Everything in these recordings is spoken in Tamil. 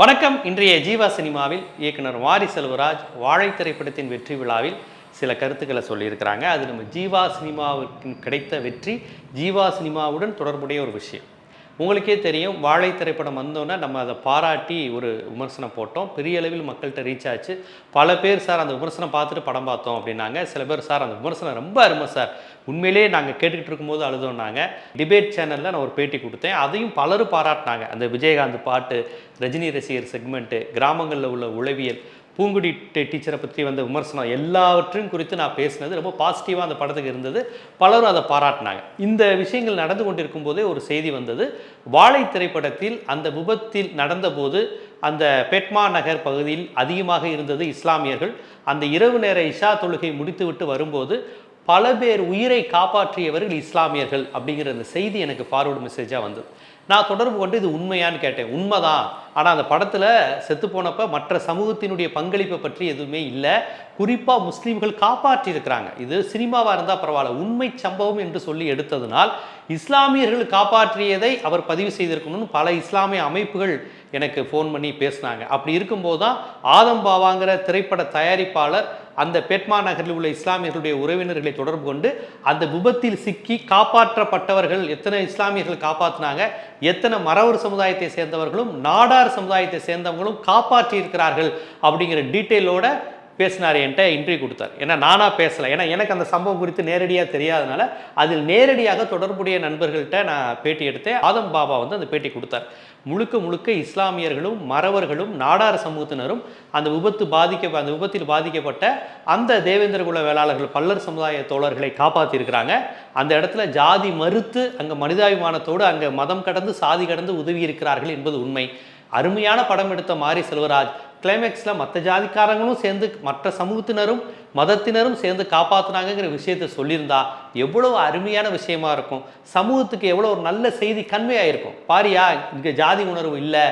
வணக்கம். இன்றைய ஜீவா சினிமாவில் இயக்குனர் வாரி செல்வராஜ் வாழை திரைப்படத்தின் வெற்றி விழாவில் சில கருத்துக்களை சொல்லியிருக்கிறாங்க. அது நம்ம ஜீவா சினிமாவுக்கு கிடைத்த வெற்றி ஜீவா சினிமாவுடன் தொடர்புடைய ஒரு விஷயம். உங்களுக்கே தெரியும் வாழை திரைப்படம் வந்தோன்னே நம்ம அதை பாராட்டி ஒரு விமர்சனம் போட்டோம். பெரிய அளவில் மக்கள்கிட்ட ரீச் ஆச்சு. பல பேர் சார் அந்த விமர்சனம் பார்த்துட்டு படம் பார்த்தோம் அப்படின்னாங்க. சில பேர் சார் அந்த விமர்சனம் ரொம்ப அருமை சார். உண்மையிலேயே நாங்கள் கேட்டுக்கிட்டு இருக்கும்போது அழுதோன்னாங்க. டிபேட் சேனலில் நான் ஒரு பேட்டி கொடுத்தேன். அதையும் பலரும் பாராட்டினாங்க. அந்த விஜயகாந்த் பாட்டு ரஜினி ரசிகர் செக்மெண்ட்டு கிராமங்களில் உள்ள உளவியல் பூங்குடி டீச்சரை பற்றி வந்த விமர்சனம் எல்லாவற்றையும் குறித்து நான் பேசினது. ரொம்ப பாசிட்டிவாக அந்த படத்துக்கு இருந்தது. பலரும் அதை பாராட்டினாங்க. இந்த விஷயங்கள் நடந்து கொண்டிருக்கும் போதே ஒரு செய்தி வந்தது. வாழை திரைப்படத்தில் அந்த விபத்தில் நடந்தபோது அந்த பெட்மா நகர் பகுதியில் அதிகமாக இருந்தது இஸ்லாமியர்கள். அந்த இரவு நேர இஷா தொழுகை முடித்துவிட்டு வரும்போது பல பேர் உயிரை காப்பாற்றியவர்கள் இஸ்லாமியர்கள் அப்படிங்கிற அந்த செய்தி எனக்கு ஃபார்வர்டு மெசேஜாக வந்தது. நான் தொடர்பு கொண்டு இது உண்மையான்னு கேட்டேன். உண்மைதான். ஆனால் அந்த படத்தில் செத்து போனப்ப மற்ற சமூகத்தினுடைய பங்களிப்பை பற்றி எதுவுமே இல்லை. குறிப்பாக முஸ்லீம்கள் காப்பாற்றியிருக்கிறாங்க. இது சினிமாவாக இருந்தால் பரவாயில்ல. உண்மை சம்பவம் என்று சொல்லி எடுத்ததுனால் இஸ்லாமியர்கள் காப்பாற்றியதை அவர் பதிவு செய்திருக்கணும்னு பல இஸ்லாமிய அமைப்புகள் எனக்கு ஃபோன் பண்ணி பேசினாங்க. அப்படி இருக்கும்போது தான் ஆதம் பாவாங்கிற திரைப்பட தயாரிப்பாளர் அந்த பெட்மா நகரில் உள்ள இஸ்லாமியர்களுடைய உறவினர்களை தொடர்பு கொண்டு அந்த விபத்தில் சிக்கி காப்பாற்றப்பட்டவர்கள் எத்தனை இஸ்லாமியர்கள் காப்பாற்றினாங்க எத்தனை மறவர் சமுதாயத்தை சேர்ந்தவர்களும் நாடார் சமுதாயத்தை சேர்ந்தவங்களும் காப்பாற்றி இருக்கிறார்கள் அப்படிங்கிற டீட்டெயிலோட பேசினார் என்கிட்ட இன்டர்வியூ கொடுத்தார். ஏன்னா நானாக பேசலை. ஏன்னா எனக்கு அந்த சம்பவம் குறித்து நேரடியாக தெரியாதனால அதில் நேரடியாக தொடர்புடைய நண்பர்கள்ட்ட நான் பேட்டி எடுத்தேன். ஆதம் பாபா வந்து அந்த பேட்டி கொடுத்தார். முழுக்க முழுக்க இஸ்லாமியர்களும் மறவர்களும் நாடார் சமூகத்தினரும் அந்த விபத்து பாதிக்க அந்த விபத்தில் பாதிக்கப்பட்ட அந்த தேவேந்திர குல வேளாளர்கள் பல்லர் சமுதாய தோழர்களை காப்பாற்றியிருக்கிறாங்க அந்த இடத்துல ஜாதி மறுத்து அங்கே மனிதாபிமானத்தோடு அங்கே மதம் கடந்து சாதி கடந்து உதவி இருக்கிறார்கள் என்பது உண்மை. அருமையான படம் எடுத்த மாரி செல்வராஜ் கிளைமேக்ஸில் மற்ற ஜாதிக்காரங்களும் சேர்ந்து மற்ற சமூகத்தினரும் மதத்தினரும் சேர்ந்து காப்பாத்துனாங்கங்கிற விஷயத்தை சொல்லியிருந்தா எவ்வளவு அருமையான விஷயமா இருக்கும். சமூகத்துக்கு எவ்வளோ ஒரு நல்ல செய்தி கன்வே இருக்கும் பாரியா இங்கே ஜாதி உணர்வு இல்லை.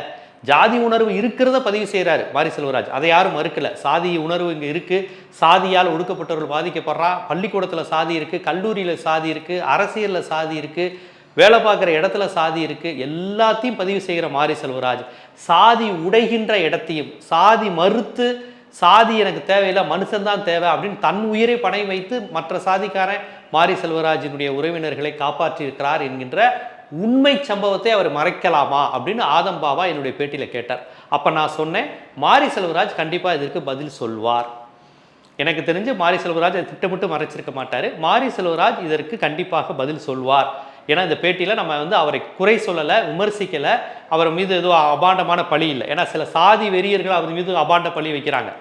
ஜாதி உணர்வு இருக்கிறத பதிவு செய்கிறாரு மாரி செல்வராஜ். அதை யாரும் மறுக்கல. சாதி உணர்வு இங்கே இருக்கு. சாதியால் ஒடுக்கப்பட்டவர்கள் பாதிக்கப்படுறா. பள்ளிக்கூடத்தில் சாதி இருக்கு. கல்லூரியில் சாதி இருக்கு. அரசியலில் சாதி இருக்குது வேலை பார்க்குற இடத்துல சாதி இருக்குது எல்லாத்தையும் பதிவு செய்கிற மாரி செல்வராஜ். சாதி உடைகின்ற இடத்தையும் சாதி மறுத்து சாதி எனக்கு தேவையில்லை மனுஷன்தான் தேவை அப்படின்னு தன் உயிரை பணை வைத்து மற்ற சாதிக்காரன் மாரி செல்வராஜினுடைய உறவினர்களை காப்பாற்றியிருக்கிறார் என்கின்ற உண்மை சம்பவத்தை அவர் மறைக்கலாமா அப்படின்னு ஆதம் பாபா என்னுடைய பேட்டியில் கேட்டார். அப்போ நான் சொன்னேன் மாரி செல்வராஜ் கண்டிப்பாக இதற்கு பதில் சொல்வார். எனக்கு தெரிஞ்சு மாரி செல்வராஜ் திட்டமிட்டு மறைச்சிருக்க மாட்டார். மாரி செல்வராஜ் இதற்கு கண்டிப்பாக பதில் சொல்வார். ஏன்னா இந்த பேட்டியில் நம்ம வந்து அவரை குறை சொல்லலை விமர்சிக்கலை அவர் மீது எதுவும் அபாண்டமான பழி இல்லை. ஏன்னா சில சாதி வெறியர்கள் அவர் மீது அபாண்ட பழி வைக்கிறாங்க.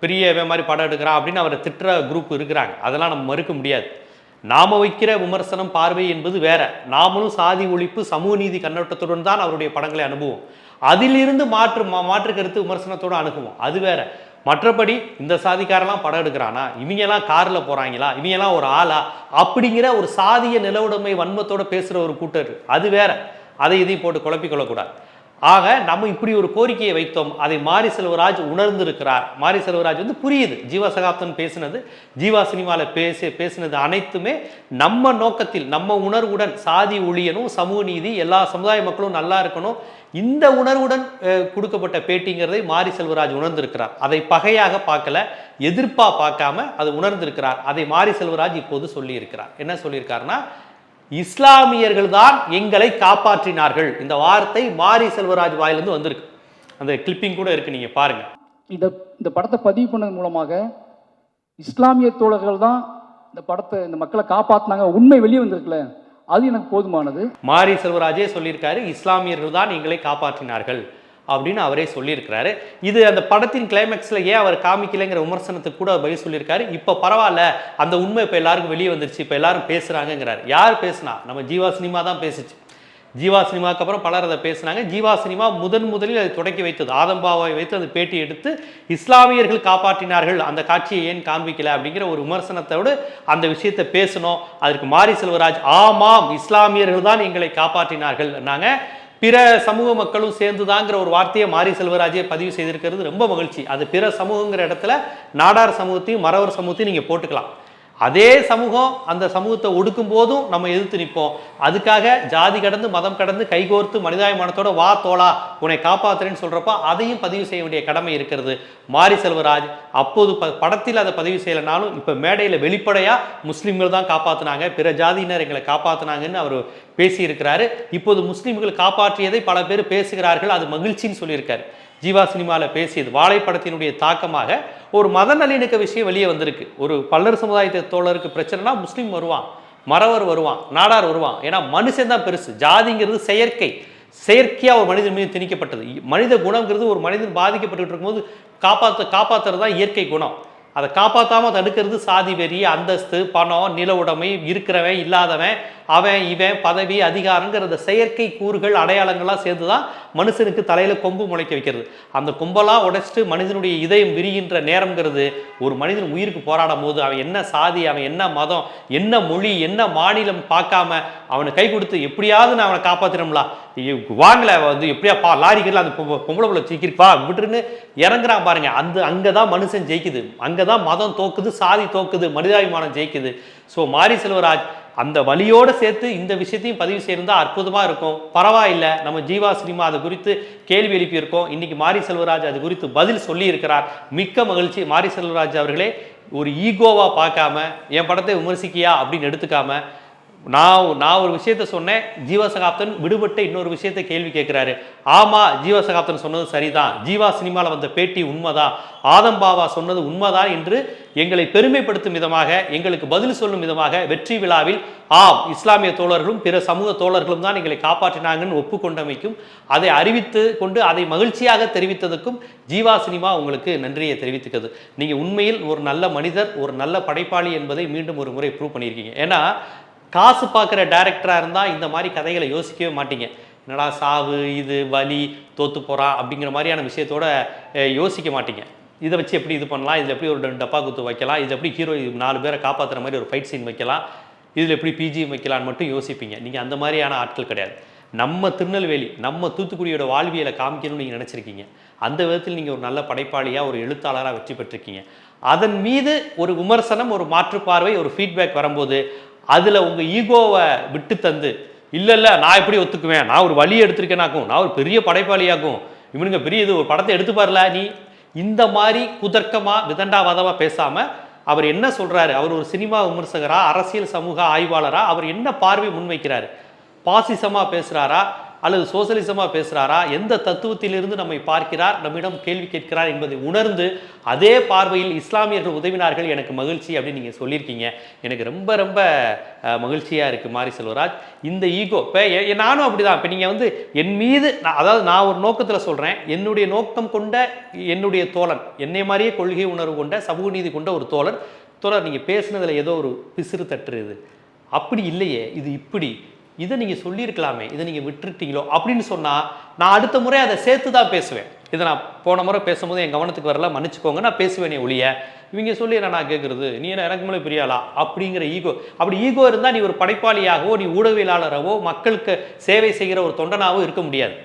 பெரிய மாதிரி படம் எடுக்கிறான் அப்படின்னு அவரை திட்டுற குரூப் இருக்கிறாங்க. அதெல்லாம் நம்ம மறுக்க முடியாது. நாம வைக்கிற விமர்சனம் பார்வை என்பது வேற. நாமளும் சாதி ஒழிப்பு சமூக நீதி கண்ணோட்டத்துடன் தான் அவருடைய படங்களை அனுபவம். அதிலிருந்து மாற்று மா- மாற்று கருத்து விமர்சனத்தோடு அணுகுவோம். அது வேற. மற்றபடி இந்த சாதிக்காரெல்லாம் படம் எடுக்கிறானா? இவங்கெல்லாம் காரில் போகிறாங்களா இவங்கெல்லாம் ஒரு ஆளா? அப்படிங்கிற ஒரு சாதிய நிலவுடைமை வன்மத்தோட பேசுகிற ஒரு கூட்டர் அது வேற. அதை இதையும் போட்டு குழப்பிக் கொள்ளக்கூடாது. ஆக நம்ம இப்படி ஒரு கோரிக்கையை வைத்தோம் அதை மாரி செல்வராஜ் உணர்ந்திருக்கிறார். மாரி செல்வராஜ் வந்து புரியுது. ஜீவா சகாப்தன் பேசினது ஜீவா சினிமாவில் பேசி பேசினது அனைத்துமே நம்ம நோக்கத்தில் நம்ம உணர்வுடன் சாதி ஒழியணும் சமூக நீதி எல்லா சமுதாய மக்களும் நல்லா இருக்கணும். இந்த உணர்வுடன் கொடுக்கப்பட்ட பேட்டிங்கிறதை மாரி செல்வராஜ் உணர்ந்திருக்கிறார். அதை பகையாக பார்க்கல எதிர்ப்பாக பார்க்காம அது உணர்ந்திருக்கிறார். அதை மாரி செல்வராஜ் இப்போது சொல்லியிருக்கிறார். என்ன சொல்லியிருக்காருன்னா இஸ்லாமியர்கள் தான் எங்களை காப்பாற்றினார்கள். இந்த வார்த்தை மாரி செல்வராஜ் வாயிலிருந்து வந்திருக்கு. அந்த கிளிப்பிங் கூட இருக்கு நீங்க பாருங்க. இந்த இந்த படத்தை பதிவு பண்ணது மூலமாக இஸ்லாமிய தோழர்கள் தான் இந்த படத்தை இந்த மக்களை காப்பாற்றினாங்க உண்மை வெளியே வந்திருக்குல்ல. அது எனக்கு போதுமானது. மாரி செல்வராஜே சொல்லியிருக்காரு இஸ்லாமியர்கள் தான் எங்களை காப்பாற்றினார்கள். அப்படின்னு அவரே சொல்லியிருக்கிறாரு. இது அந்த படத்தின் கிளைமேக்ஸில் ஏன் அவர் காமிக்கலைங்கிற விமர்சனத்துக்கு கூட பதில் சொல்லியிருக்காரு. இப்போ பரவாயில்ல அந்த உண்மை இப்போ எல்லாருக்கும் வெளியே வந்துருச்சு இப்போ எல்லாரும் பேசுகிறாங்கங்கிறார் யார் பேசுனா? நம்ம ஜீவா சினிமா தான் பேசுச்சு. ஜீவா சினிமாக்கு அப்புறம் பலர் அதை பேசுனாங்க. ஜீவா சினிமா முதன் முதலில் அதை தொடக்கி வைத்தது. ஆதம்பாவை வைத்து அந்த பேட்டி எடுத்து இஸ்லாமியர்கள் காப்பாற்றினார்கள். அந்த காட்சியை ஏன் காண்பிக்கல அப்படிங்கிற ஒரு விமர்சனத்தோடு அந்த விஷயத்தை பேசணும். அதற்கு மாரி செல்வராஜ் ஆமாம் இஸ்லாமியர்கள் தான் எங்களை காப்பாற்றினார்கள். நாங்கள் பிற சமூக மக்களும் சேர்ந்துதாங்கிற ஒரு வார்த்தையை மாரி செல்வராஜே பதிவு செய்திருக்கிறது. ரொம்ப மகிழ்ச்சி. அது பிற சமூகங்கிற இடத்துல நாடார் சமூகத்தையும் மறவர் சமூகத்தையும் நீங்கள் போட்டுக்கலாம். அதே சமூகம் அந்த சமூகத்தை ஒடுக்கும் போதும் நம்ம எதிர்த்து நிற்போம். அதுக்காக ஜாதி கடந்து மதம் கடந்து கைகோர்த்து மனிதாபிமானத்தோட வா தோழா உன்னை காப்பாத்துறேன்னு சொல்றப்ப அதையும் பதிவு செய்ய வேண்டிய கடமை இருக்கிறது. மாரி செல்வராஜ் அப்போது ப படத்தில் அதை பதிவு செய்யலைனாலும் இப்போ மேடையில் வெளிப்படையாக முஸ்லீம்கள் தான் காப்பாற்றினாங்க பிற ஜாதியினர் எங்களை காப்பாற்றினாங்கன்னு அவர் பேசியிருக்கிறாரு. இப்போது முஸ்லீம்கள் காப்பாற்றியதை பல பேர் பேசுகிறார்கள் அது மகிழ்ச்சின்னு சொல்லியிருக்காரு. ஜீவா சினிமாவில் பேசியது வாழைப்படத்தினுடைய தாக்கமாக ஒரு மத நல்லிணக்க விஷயம் வெளியே வந்திருக்கு. ஒரு பல்லர் சமுதாயத்தை தோழருக்கு பிரச்சனைனா முஸ்லீம் வருவான் மறவர் வருவான் நாடார் வருவான். ஏன்னா மனுஷன் தான் பெருசு. ஜாதிங்கிறது செயற்கை. செயற்கையாக ஒரு மனிதன் மீது திணிக்கப்பட்டது. மனித குணங்கிறது ஒரு மனிதன் பாதிக்கப்பட்டு இருக்கும்போது காப்பாற்ற காப்பாற்றுறது தான் இயற்கை குணம். அதை காப்பாற்றாமல் தடுக்கிறது சாதி வெறி அந்தஸ்து பணம் நில உடைமை இருக்கிறவன் இல்லாதவன் அவன் இவன் பதவி அதிகாரங்கிறத செயற்கை கூறுகள் அடையாளங்கள்லாம் சேர்ந்து தான் மனுஷனுக்கு தலையில் கொம்பு முளைக்க வைக்கிறது. அந்த கொம்பெல்லாம் உடைச்சிட்டு மனிதனுடைய இதயம் விரிகின்ற நேரம்ங்கிறது ஒரு மனிதன் உயிருக்கு போராடும் போது அவன் என்ன சாதி அவன் என்ன மதம் என்ன மொழி என்ன மாநிலம் பார்க்காம அவனை கை கொடுத்து எப்படியாவது நான் அவனை காப்பாற்றினோம்லா வாங்கல வந்து எப்படியா பா லாரிகள் அந்த பொம்பளை பிள்ளை சீக்கிரப்பா விட்டுருன்னு இறங்குறான் பாருங்க. அந்த அங்கே தான் மனுஷன் ஜெயிக்குது. அங்கே தான் மதம் தோக்குது சாதி தோக்குது மனிதாபிமானம் ஜெயிக்குது. ஸோ மாரி செல்வராஜ் அந்த வழியோடு சேர்த்து இந்த விஷயத்தையும் பதிவு செய்திருந்தால் அற்புதமாக இருக்கும். பரவாயில்லை நம்ம ஜீவா சினிமா அது குறித்து கேள்வி எழுப்பியிருக்கோம். இன்னைக்கு மாரி செல்வராஜ் அது குறித்து பதில் சொல்லியிருக்கிறார். மிக்க மகிழ்ச்சி. மாரி செல்வராஜ் அவர்களே ஒரு ஈகோவாக பார்க்காம என் படத்தை விமர்சிக்கியா அப்படின்னு எடுத்துக்காமல் நான் நான் ஒரு விஷயத்த சொன்னேன் ஜீவசகாப்தன் விடுபட்ட இன்னொரு விஷயத்தை கேள்வி கேட்குறாரு. ஆமாம் ஜீவசகாப்தன் சொன்னது சரிதான். ஜீவா சினிமாவில் வந்த பேட்டி உண்மைதான் ஆதம் பாபா சொன்னது உண்மைதான் என்று எங்களை பெருமைப்படுத்தும் விதமாக எங்களுக்கு பதில் சொல்லும் விதமாக வெற்றி விழாவில் ஆம் இஸ்லாமிய தோழர்களும் பிற சமூக தோழர்களும் தான் எங்களை காப்பாற்றினாங்கன்னு ஒப்புக்கொண்டமைக்கும் அதை அறிவித்து கொண்டு அதை மகிழ்ச்சியாக தெரிவித்ததுக்கும் ஜீவா சினிமா உங்களுக்கு நன்றியை தெரிவித்துக்கிறது. நீங்கள் உண்மையில் ஒரு நல்ல மனிதர் ஒரு நல்ல படைப்பாளி என்பதை மீண்டும் ஒரு முறை ப்ரூவ் பண்ணியிருக்கீங்க. ஏன்னா காசு பார்க்குற டேரக்டராக இருந்தால் இந்த மாதிரி கதைகளை யோசிக்கவே மாட்டீங்க. என்னடா சாவு இது வலி தோத்து போகிறான் அப்படிங்கிற மாதிரியான விஷயத்தோட யோசிக்க மாட்டீங்க. இதை வச்சு எப்படி இது பண்ணலாம்? இதில் எப்படி ஒரு ரெண்டு டப்பா குத்து வைக்கலாம்? இதில் எப்படி ஹீரோ நாலு பேரை காப்பாற்றுற மாதிரி ஒரு ஃபைட் சீன் வைக்கலாம்? இதில் எப்படி பிஜிஎம் வைக்கலான்னு மட்டும் யோசிப்பீங்க. நீங்கள் அந்த மாதிரியான ஆட்கள் கிடையாது. நம்ம திருநெல்வேலி நம்ம தூத்துக்குடியோட வாழ்வியலை காமிக்கணும்னு நீங்கள் நினச்சிருக்கீங்க. அந்த விதத்தில் நீங்கள் ஒரு நல்ல படைப்பாளியாக ஒரு எழுத்தாளராக வெற்றி பெற்றிருக்கீங்க. அதன் மீது ஒரு விமர்சனம் ஒரு மாற்றுப்பார்வை ஒரு ஃபீட்பேக் வரும்போது அதில் உங்கள் ஈகோவை விட்டு தந்து இல்லை இல்லை நான் எப்படி ஒத்துக்குவேன்? நான் ஒரு வழி எடுத்திருக்கேனாக்கும் நான் ஒரு பெரிய படைப்பாளியாக்கும். இவனுங்க பெரிய இது ஒரு படத்தை எடுத்து பாருல நீ. இந்த மாதிரி குதர்க்கமாக விதண்டாவாதமாக பேசாமல் அவர் என்ன சொல்கிறாரு அவர் ஒரு சினிமா விமர்சகரா அரசியல் சமூக ஆய்வாளரா? அவர் என்ன பார்வை முன்வைக்கிறாரு? பாசிசமாக பேசுகிறாரா அல்லது சோசலிசமாக பேசுகிறாரா எந்த தத்துவத்திலிருந்து நம்மை பார்க்கிறார்? நம்மிடம் கேள்வி கேட்கிறார் என்பதை உணர்ந்து அதே பார்வையில் இஸ்லாமியர்கள் உதவினார்கள். எனக்கு மகிழ்ச்சி அப்படின்னு நீங்கள் சொல்லியிருக்கீங்க. எனக்கு ரொம்ப ரொம்ப மகிழ்ச்சியாக இருக்குது மாரி செல்வராஜ். இந்த ஈகோ இப்போ நானும் அப்படிதான். இப்போ நீங்கள் வந்து என் மீது நான் அதாவது நான் ஒரு நோக்கத்தில் சொல்கிறேன் என்னுடைய நோக்கம் கொண்ட என்னுடைய தோழன் என்னை மாதிரியே கொள்கை உணர்வு கொண்ட சமூக நீதி கொண்ட ஒரு தோழர் தோழர் நீங்கள் பேசுனதில் ஏதோ ஒரு பிசிறு தட்டுறது. அப்படி இல்லையே. இது இப்படி. இதை நீங்கள் சொல்லியிருக்கலாமே இதை நீங்கள் விட்டுருட்டீங்களோ அப்படின்னு சொன்னால் நான் அடுத்த முறை அதை சேர்த்து தான் பேசுவேன். இதை நான் போன முறை பேசும்போது என் கவனத்துக்கு வரல மன்னிச்சுக்கோங்க நான் பேசுவேனே ஒழிய. இவங்க சொல்லி என்ன நான் கேட்குறது நீ என்ன எனக்கு மேலே பிரியாளா அப்படிங்கிற ஈகோ. அப்படி ஈகோ இருந்தால் நீ ஒரு படைப்பாளியாகவோ நீ ஊடகவியலாளராகவோ மக்களுக்கு சேவை செய்கிற ஒரு தொண்டனாகவோ இருக்க முடியாது.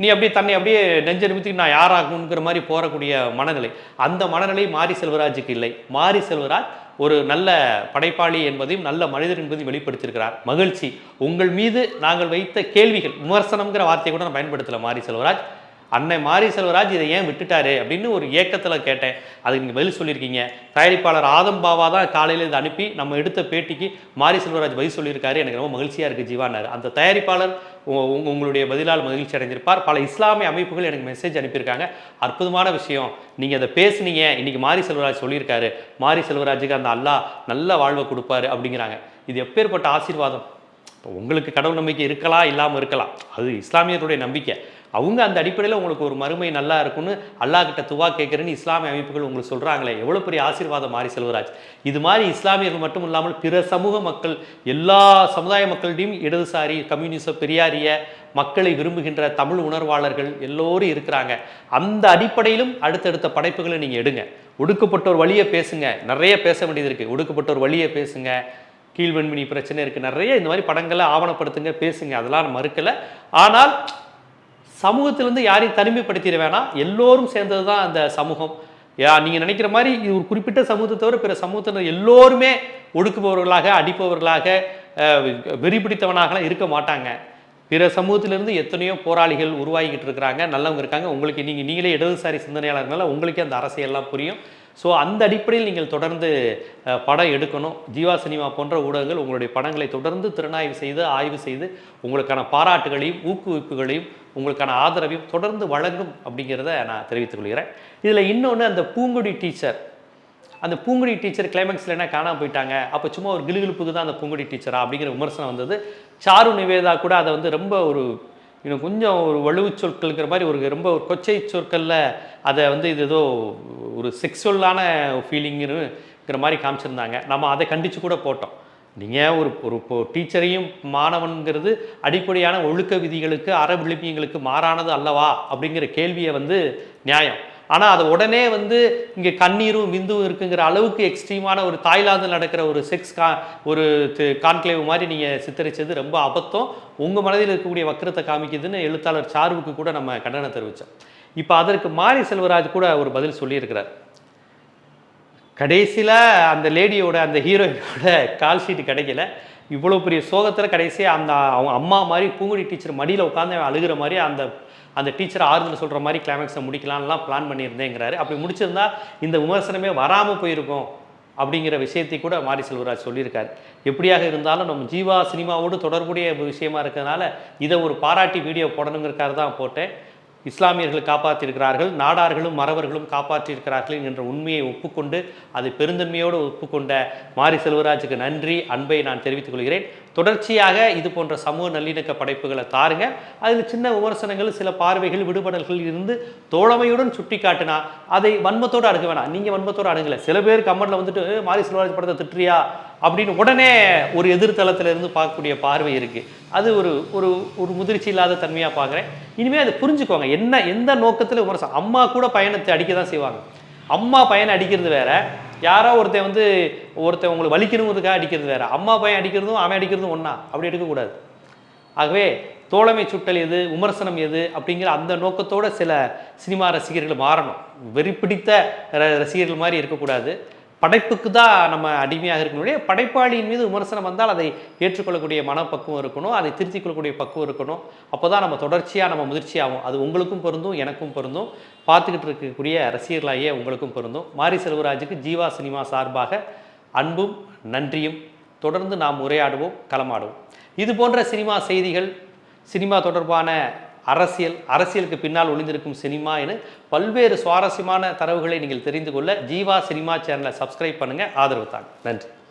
நீ அப்படியே தன்னை அப்படியே நெஞ்ச நிமித்திக்கு நான் யாராகணுங்கிற மாதிரி போகக்கூடிய மனநிலை. அந்த மனநிலை மாரி செல்வராஜுக்கு இல்லை. மாரி செல்வராஜ் ஒரு நல்ல படைப்பாளி என்பதையும் நல்ல மனிதர் என்பதையும் வெளிப்படுத்தியிருக்கிறார். மகிழ்ச்சி. உங்கள் மீது நாங்கள் வைத்த கேள்விகள் விமர்சனம்ங்கிற வார்த்தையை கூட நான் பயன்படுத்தல மாரி செல்வராஜ். அன்னை மாரி செல்வராஜ் இதை ஏன் விட்டுட்டாரு அப்படின்னு ஒரு ஏக்கத்தில் கேட்டேன். அதுக்கு நீங்கள் பதில் சொல்லியிருக்கீங்க. தயாரிப்பாளர் ஆதம் பாவா தான் காலையில் இதை அனுப்பி நம்ம எடுத்த பேட்டிக்கு மாரி செல்வராஜ் பதில் சொல்லியிருக்காரு. எனக்கு ரொம்ப மகிழ்ச்சியாக இருக்குது ஜீவானார். அந்த தயாரிப்பாளர் உங்க- உங்களுடைய பதிலால் மகிழ்ச்சி அடைஞ்சிருப்பார் பல இஸ்லாமிய அமைப்புகள் எனக்கு மெசேஜ் அனுப்பியிருக்காங்க. அற்புதமான விஷயம். நீங்கள் அதை பேசுனீங்க. இன்றைக்கி மாரி செல்வராஜ் சொல்லியிருக்காரு. மாரி செல்வராஜுக்கு அந்த அல்லாஹ் நல்ல வாழ்வை கொடுப்பாரு அப்படிங்கிறாங்க. இது எப்பேற்பட்ட ஆசீர்வாதம்? இப்போ உங்களுக்கு கடவுள் நம்பிக்கை இருக்கலாம் இல்லாமல் இருக்கலாம். அது இஸ்லாமியருடைய நம்பிக்கை. அவங்க அந்த அடிப்படையில் உங்களுக்கு ஒரு மறுமை நல்லா இருக்கும்னு அல்லாஹ் கிட்ட துவா கேட்குறேன்னு இஸ்லாமிய அமைப்புகள் உங்களுக்கு சொல்கிறாங்களே எவ்வளோ பெரிய ஆசீர்வாதம் மாறி செல்வராஜ்? இது மாதிரி இஸ்லாமியர்கள் மட்டும் இல்லாமல் பிற சமூக மக்கள் எல்லா சமுதாய மக்களிடையும் இடதுசாரி கம்யூனிச பெரியாரிய மக்களை விரும்புகின்ற தமிழ் உணர்வாளர்கள் எல்லோரும் இருக்கிறாங்க. அந்த அடிப்படையிலும் அடுத்தடுத்த படைப்புகளை நீங்கள் எடுங்க. ஒடுக்கப்பட்டோர் வழியை பேசுங்க. நிறைய பேச வேண்டியது இருக்குது ஒடுக்கப்பட்டோர் வழியை பேசுங்க. கீழ்வன்மினி பிரச்சனை இருக்குது நிறைய இந்த மாதிரி படங்களை ஆவணப்படுத்துங்க பேசுங்க. அதெல்லாம் மறுக்கலை. ஆனால் சமூகத்திலிருந்து யாரையும் தனிமைப்படுத்திட வேணாம். எல்லோரும் சேர்ந்தது தான் அந்த சமூகம். யா நீங்கள் நினைக்கிற மாதிரி இது ஒரு குறிப்பிட்ட சமூகத்தை தவிர பிற சமூகத்தினர் எல்லோருமே ஒடுக்குபவர்களாக அடிப்பவர்களாக வெறி பிடித்தவனாகலாம் இருக்க மாட்டாங்க. பிற சமூகத்திலிருந்து எத்தனையோ போராளிகள் உருவாகிக்கிட்டு இருக்கிறாங்க. நல்லவங்க இருக்காங்க. உங்களுக்கு நீங்கள் நீங்களே இடதுசாரி சிந்தனையாளர்னால உங்களுக்கே அந்த அரசியல்லாம் புரியும். ஸோ அந்த அடிப்படையில் நீங்கள் தொடர்ந்து படம் எடுக்கணும். ஜீவா சினிமா போன்ற ஊடகங்கள் உங்களுடைய படங்களை தொடர்ந்து திறனாய்வு செய்து ஆய்வு செய்து உங்களுக்கான பாராட்டுகளையும் ஊக்குவிப்புகளையும் உங்களுக்கான ஆதரவையும் தொடர்ந்து வழங்கும் அப்படிங்கிறத நான் தெரிவித்துக் கொள்கிறேன். இதில் இன்னொன்று அந்த பூங்குடி டீச்சர் அந்த பூங்குடி டீச்சர் கிளைமேக்ஸில் என்ன காணாம போயிட்டாங்க? அப்போ சும்மா ஒரு கிளுகிழுப்புக்கு தான் அந்த பூங்குடி டீச்சரா அப்படிங்கிற விமர்சனம் வந்தது. சாரு நிவேதா கூட அதை வந்து ரொம்ப ஒரு இன்னும் கொஞ்சம் ஒரு வலுவு சொற்கள்ங்கிற மாதிரி ஒரு ரொம்ப ஒரு கொச்சை சொற்களில் அதை வந்து இது ஏதோ ஒரு செக்ஸுவலான ஃபீலிங்குங்கிற மாதிரி காமிச்சிருந்தாங்க. நம்ம அதை கண்டித்து கூட போட்டோம். நீங்கள் ஒரு ஒரு இப்போ டீச்சரையும் மாணவன்கிறது அடிப்படையான ஒழுக்க விதிகளுக்கு அற மாறானது அல்லவா? அப்படிங்கிற கேள்வியை வந்து நியாயம். ஆனால் அதை உடனே வந்து இங்கே கண்ணீரும் விந்துவும் இருக்குங்கிற அளவுக்கு எக்ஸ்ட்ரீமான ஒரு தாய்லாந்தில் நடக்கிற ஒரு செக்ஸ் கா ஒரு கான்க்ளேவ் மாதிரி நீங்கள் சித்தரித்தது ரொம்ப அபத்தம். உங்கள் மனதில் இருக்கக்கூடிய வக்கரத்தை காமிக்குதுன்னு எழுத்தாளர் சார்வுக்கு கூட நம்ம கண்டனம் தெரிவித்தோம் இப்போ அதற்கு மாரி செல்வராஜ் கூட ஒரு பதில் சொல்லியிருக்கிறார். கடைசியில் அந்த லேடியோட அந்த ஹீரோயினோட கால் ஷீட் கிடைக்கல. இவ்வளோ பெரிய சோகத்தில் கடைசியாக அந்த அவங்க அம்மா மாதிரி பூங்குடி டீச்சர் மடியில் உட்காந்து அழுகிற மாதிரி அந்த அந்த டீச்சர் ஆறுதல் சொல்கிற மாதிரி கிளைமேக்ஸை முடிக்கலாம்லாம் பிளான் பண்ணியிருந்தேங்கிறாரு. அப்படி முடிச்சிருந்தா இந்த விமர்சனமே வராமல் போயிருக்கும் அப்படிங்கிற விஷயத்தை கூட மாரி செல்வராஜ் சொல்லியிருக்காரு. எப்படியாக இருந்தாலும் நம்ம ஜீவா சினிமாவோடு தொடர்புடைய விஷயமா இருக்கிறதுனால இதை ஒரு பாராட்டி வீடியோ போடணுங்கிறக்காக தான் போட்டேன். இஸ்லாமியர்கள் காப்பாற்றியிருக்கிறார்கள் நாடார்களும் மறவர்களும் காப்பாற்றியிருக்கிறார்கள் என்ற உண்மையை ஒப்புக்கொண்டு அதை பெருந்தன்மையோடு ஒப்புக்கொண்ட மாரி செல்வராஜுக்கு நன்றி அன்பை நான் தெரிவித்துக் கொள்கிறேன். தொடர்ச்சியாக இது போன்ற சமூக நல்லிணக்க படைப்புகளை தாருங்க. அதில் சின்ன விமர்சனங்கள் சில பார்வைகள் விடுபடல்கள் இருந்து தோழமையுடன் சுட்டி காட்டினா அதை வன்மத்தோடு அணுக வேணாம். நீங்கள் வன்மத்தோடு அணுகலை சில பேர் கமெண்ட்ல வந்துட்டு மாரி செல்வராஜ் படத்தை திட்டுறியா? அப்படின்னு உடனே ஒரு எதிர்த்தளத்திலிருந்து பார்க்கக்கூடிய பார்வை இருக்குது அது ஒரு ஒரு ஒரு முதிர்ச்சி இல்லாத தன்மையாக பார்க்குறேன். இனிமேல் அதை புரிஞ்சுக்கோங்க. என்ன எந்த நோக்கத்தில் விமர்சனம்? அம்மா கூட பயணத்தை அடிக்க தான் செய்வாங்க. அம்மா பையனை அடிக்கிறது வேற. யாரோ ஒருத்தன் வந்து ஒருத்தன் உங்களுக்கு வலிக்கணுங்கிறதுக்காக அடிக்கிறது வேற. அம்மா பையன் அடிக்கிறதும் அவன் அடிக்கிறதும் ஒன்றா அப்படி எடுக்கக்கூடாது. ஆகவே தோழமை சுட்டல் எது விமர்சனம் எது அப்படிங்கிற அந்த நோக்கத்தோடு சில சினிமா ரசிகர்கள் மாறணும். வெறி பிடித்த ர- ரசிகர்கள் மாதிரி இருக்கக்கூடாது. படைப்புக்கு தான் நம்ம அடிமையாக இருக்கணும் படைப்பாளியின் மீது விமர்சனம் வந்தால் அதை ஏற்றுக்கொள்ளக்கூடிய மனப்பக்குவம் இருக்கணும் அதை திருத்திக் கொள்ளக்கூடிய பக்குவம் இருக்கணும். அப்போ தான் நம்ம தொடர்ச்சியாக நம்ம முதிர்ச்சி ஆகும் அது உங்களுக்கும் பொருந்தும் எனக்கும் பொருந்தும். பார்த்துக்கிட்டு இருக்கக்கூடிய ரசிகர்களாகியே உங்களுக்கும் பொருந்தும். மாரி செல்வராஜுக்கு ஜீவா சினிமா சார்பாக அன்பும் நன்றியும். தொடர்ந்து நாம் உரையாடுவோம் களமாடுவோம். இது போன்ற சினிமா செய்திகள் சினிமா தொடர்பான அரசியல் அரசியலுக்கு பின்னால் ஒளிந்திருக்கும் சினிமா என பல்வேறு சுவாரஸ்யமான தரவுகளை நீங்கள் தெரிந்து கொள்ள ஜீவா சினிமா சேனலை சப்ஸ்கிரைப் பண்ணுங்கள் ஆதரவு தாங்க. நன்றி.